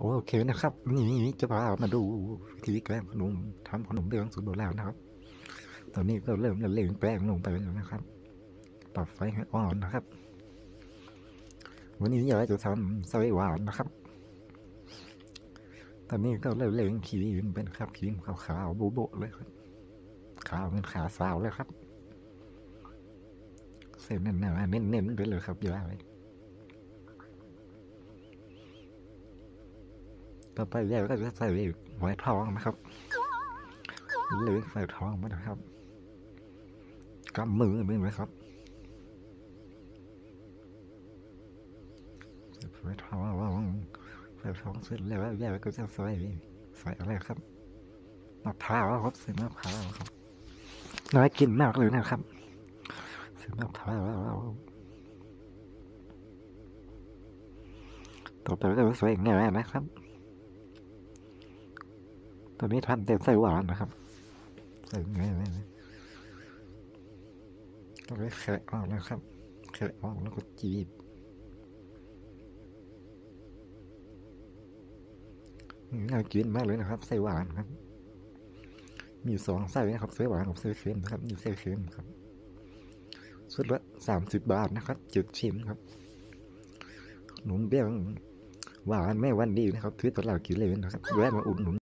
โอเคนะครับ นี่จะพามาดูวิธีแกล้งขนมทำขนมเบื้องสูตรโบราณนะครับ ตอนนี้ก็เริ่มละเลงแป้งลงไปแล้วนะครับ ปรับไฟให้อ่อนนะครับ วันนี้อยากจะทำไส้หวานนะครับ ตอนนี้ก็เริ่มเลงครีมเป็นครับครีมขาวๆโบโบเลยครับขาวเป็นขาสาวเลยครับ เส้นหนาๆเน้นๆไปเลยครับยาย ต่อไปยายก็จะใส่ไว้ทองนะครับเลงใส่ทองมานะครับกำมือมือไหมครับใส่ทองใส่ทองเสร็จแล้วยายก็จะใส่ใส่อะไรครับมะพร้าวครับใส่มะพร้าวครับน่ากินมากเลยนะครับใส่มะพร้าวต่อไปก็จะใส่งานะครับ ตอนนี้ทำเต็มไส้หวานนะครับใส่งาแล้วก็แคะออกนะครับแคะออกแล้วก็จีบน่ากินมากเลยนะครับไส้หวานครับ มีสองไส้นะครับไส้หวานกับไส้เค็มนะครับมีไส้เค็มครับชุดละสามสิบบาทนะครับจ็ดชิ้นครับขนมเบี้ยงหวานแม่วันดีนะครับที่ตลาดกิเลนนะครับแวะมาอุดหนุน